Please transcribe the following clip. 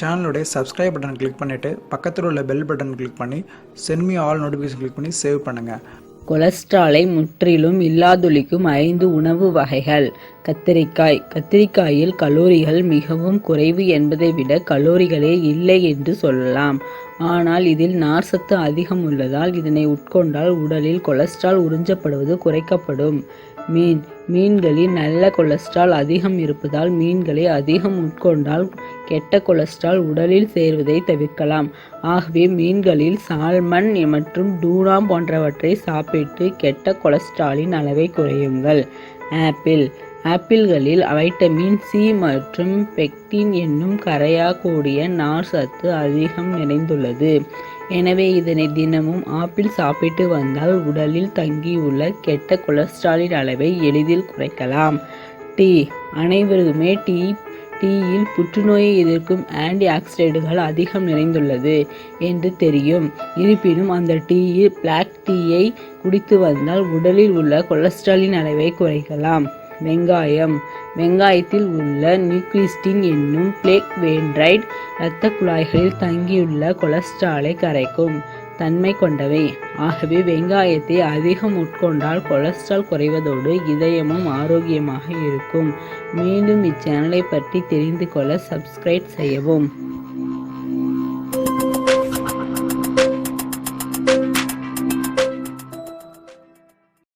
சேனலுடைய subscribe button click பண்ணிவிட்டு பக்கத்தில் உள்ள பெல் பட்டன் கிளிக் பண்ணி சென்மி ஆல் நோட்டிஃபிகேஷன் கிளிக் பண்ணி சேவ் பண்ணுங்கள் கொலஸ்ட்ராலை முற்றிலும் இல்லாதொழிக்கும் ஐந்து உணவு வகைகள். கத்திரிக்காய். கத்திரிக்காயில் கலோரிகள் மிகவும் குறைவு என்பதை விட கலோரிகளே இல்லை என்று சொல்லலாம். ஆனால் இதில் நார்சத்து அதிகம் உள்ளதால் இதனை உட்கொண்டால் உடலில் கொலஸ்ட்ரால் உறிஞ்சப்படுவது குறைக்கப்படும். மீன். மீன்களில் நல்ல கொலஸ்ட்ரால் அதிகம் இருப்பதால் மீன்களை அதிகம் உட்கொண்டால் கெட்ட கொலஸ்ட்ரால் உடலில் சேர்வதை தவிர்க்கலாம். ஆகவே மீன்களில் சால்மன் மற்றும் டூனா போன்றவற்றை சாப்பிட்டு கெட்ட கொலஸ்ட்ராலின் அளவை குறையுங்கள். ஆப்பிள். ஆப்பிள்களில் வைட்டமின் சி மற்றும் பெக்டின் என்னும் கரையாக்கூடிய நார் சத்து அதிகம் நிறைந்துள்ளது. எனவே இதனை தினமும் ஆப்பிள் சாப்பிட்டு வந்தால் உடலில் தங்கியுள்ள கெட்ட கொலஸ்ட்ராலின் அளவை எளிதில் குறைக்கலாம். டீ. அனைவருக்குமே டீ டீயில் புற்றுநோயை எதிர்க்கும் ஆன்டி ஆக்சிடென்ட்கள் அதிகம் நிறைந்துள்ளது என்று தெரியும். இருப்பினும் அந்த டீயில் பிளாக் டீயை குடித்து வந்தால் உடலில் உள்ள கொலஸ்ட்ராலின் அளவை குறைக்கலாம். வெங்காயம். வெங்காயத்தில் உள்ள நியூக்ளிஸ்டின் என்னும் பிளேக் வேண்ட்ரைட் இரத்த குழாய்களில் தங்கியுள்ள கொலஸ்ட்ராலை கரைக்கும். தன்மை கொண்டவை. ஆகவே வெங்காயத்தை அதிகம் உட்கொண்டால் கொலஸ்ட்ரால் குறைவதோடு இதயமும் ஆரோக்கியமாக இருக்கும். மீண்டும் இச்சேனலை பற்றி தெரிந்து கொள்ள சப்ஸ்கிரைப் செய்யவும்.